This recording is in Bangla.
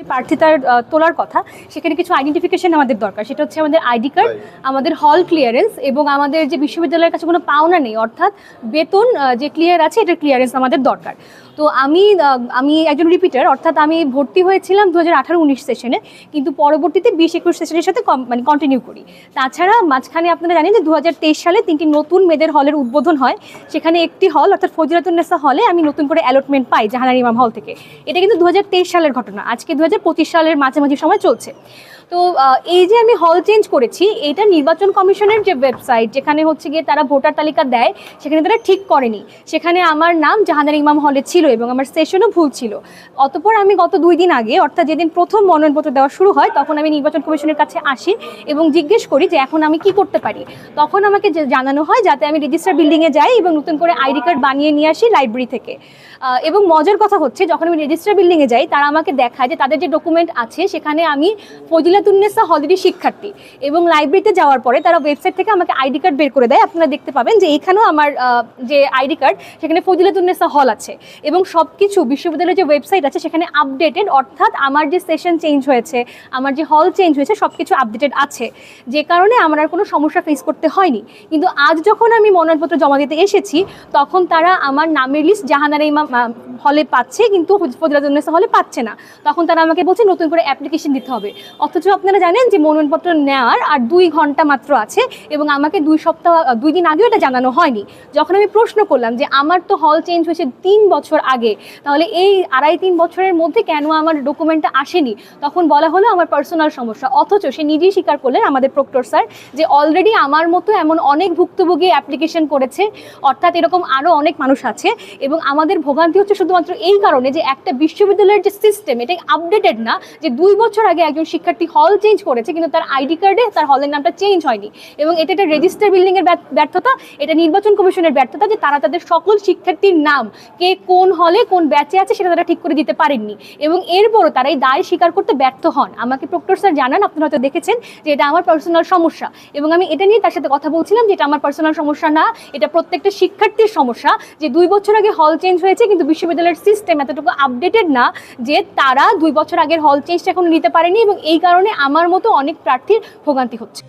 প্রার্থিতার আহ, তোলার কথা সেখানে কিছু আইডেন্টিফিকেশন আমাদের দরকার। সেটা হচ্ছে আমাদের আইডি কার্ড আমাদের হল ক্লিয়ারেন্স এবং আমাদের যে বিশ্ববিদ্যালয়ের কাছে কোনো পাওনা নেই অর্থাৎ বেতন যে ক্লিয়ার আছে এটার ক্লিয়ারেন্স আমাদের দরকার। তো আমি আমি একজন রিপিটার অর্থাৎ আমি ভর্তি হয়েছিলাম দু হাজার আঠারো উনিশ সেশনে কিন্তু পরবর্তীতে বিশ একুশ সেশনের সাথে মানে কন্টিনিউ করি। তাছাড়া মাঝখানে আপনারা জানেন যে দু তেইশ সালে তিনটি নতুন মেয়েদের হলের উদ্বোধন হয়। সেখানে একটি হল অর্থাৎ ফজিলাতুন্নেসা হলে আমি নতুন করে অ্যালটমেন্ট পাই জাহানার ইমাম হল থেকে। এটা কিন্তু দু হাজার তেইশ সালের ঘটনা। আজকে দু সালের মাঝামাঝি সময় চলছে। তো এই যে আমি হল চেঞ্জ করেছি, এটা নির্বাচন কমিশনের যে ওয়েবসাইট, যেখানে হচ্ছে গিয়ে তারা ভোটার তালিকা দেয়, সেখানে তারা ঠিক করেনি। সেখানে আমার নাম জাহানার ইমাম হলে ছিল এবং আমার সেশনও ভুল ছিল। অতপর আমি গত দুই দিন আগে, অর্থাৎ যেদিন প্রথম মনোনয়নপত্র দেওয়া শুরু হয়, তখন আমি নির্বাচন কমিশনের কাছে আসি এবং জিজ্ঞেস করি যে এখন আমি কি করতে পারি। তখন আমাকে জানানো হয় যাতে আমি রেজিস্টার বিল্ডিংয়ে যাই এবং নতুন করে আইডি কার্ড বানিয়ে নিয়ে আসি লাইব্রেরি থেকে। এবং মজার কথা হচ্ছে, যখন আমি রেজিস্টার বিল্ডিংয়ে যাই, তারা আমাকে দেখায় যে তাদের যে ডকুমেন্ট আছে, সেখানে আমি ফজিলাতুন্নেসা হলিডে শিক্ষার্থী এবং লাইব্রেরিতে যাওয়ার পরে তারা ওয়েবসাইট থেকে আমাকে আইডি কার্ড বের করে দেয়। আপনারা দেখতে পাবেন যে এখানেও আমার যে আইডি কার্ড সেখানে ফজিলাতুন্নেসা হল আছে এবং সব কিছু বিশ্ববিদ্যালয়ের যে ওয়েবসাইট আছে, সেখানে আপডেটেড অর্থাৎ আমার যে সেশন চেঞ্জ হয়েছে, আমার যে হল চেঞ্জ হয়েছে সব কিছু আপডেটেড আছে। যে কারণে আমার আর কোনো সমস্যা ফেস করতে হয়নি। কিন্তু আজ যখন আমি মনোনয়নপত্র জমা দিতে এসেছি, তখন তারা আমার নামের লিস্ট জাহানারা ইমাম হলে পাচ্ছে, কিন্তু ফজিলাতুন্নেসা হলে পাচ্ছে না। তখন তারা আমাকে বলছে, নতুন করে অ্যাপ্লিকেশন দিতে হবে। অথচ আপনারা জানেন যে মনোনয়নপত্র নেওয়ার আর দুই ঘণ্টা মাত্র আছে এবং আমাকে দুই সপ্তাহ, দুই দিন আগেও এটা জানানো হয়নি। যখন আমি প্রশ্ন করলাম যে, আমার তো হল চেঞ্জ হয়েছে তিন বছর আগে, তাহলে এই আড়াই তিন বছরের মধ্যে কেন আমার ডকুমেন্টটা আসেনি? তখন বলা হলো, আমার পার্সোনাল সমস্যা। অথচ সে নিজেই স্বীকার করলেন আমাদের প্রক্টর স্যার যে অলরেডি আমার মতো এমন অনেক ভুক্তভোগী অ্যাপ্লিকেশন করেছে। অর্থাৎ এরকম আরও অনেক মানুষ আছে এবং আমাদের ভোগান্তি হচ্ছে শুধুমাত্র এই কারণে যে একটা বিশ্ববিদ্যালয়ের যে সিস্টেম এটা আপডেটেড না, যে দুই বছর আগে একজন শিক্ষার্থী হল চেঞ্জ করেছে, কিন্তু তার আইডি কার্ডে তার হলের নামটা চেঞ্জ হয়নি। এবং এটা একটা রেজিস্টার বিল্ডিংয়ের ব্যর্থতা, এটা নির্বাচন কমিশনের ব্যর্থতা যে তারা তাদের সকল শিক্ষার্থীর নাম, কে কোন হলে কোন ব্যাচে আছে সেটা তারা ঠিক করে দিতে পারেননি। এবং এরপরও তারা এই দায় স্বীকার করতে ব্যর্থ হন। আমাকে প্রক্টর স্যার জানান, আপনারা হয়তো দেখেছেন যে এটা আমার পার্সোনাল সমস্যা। এবং আমি এটা নিয়ে তার সাথে কথা বলছিলাম যে এটা আমার পার্সোনাল সমস্যা না, এটা প্রত্যেকটা শিক্ষার্থীর সমস্যা যে দুই বছর আগে হল চেঞ্জ হয়েছে, কিন্তু বিশ্ববিদ্যালয়ের সিস্টেম এতটুকু আপডেটেড না যে তারা দুই বছর আগের হল চেঞ্জটা এখন নিতে পারেনি এবং এই কারণে আমার মতো অনেক প্রার্থীর ভোগান্তি হচ্ছে।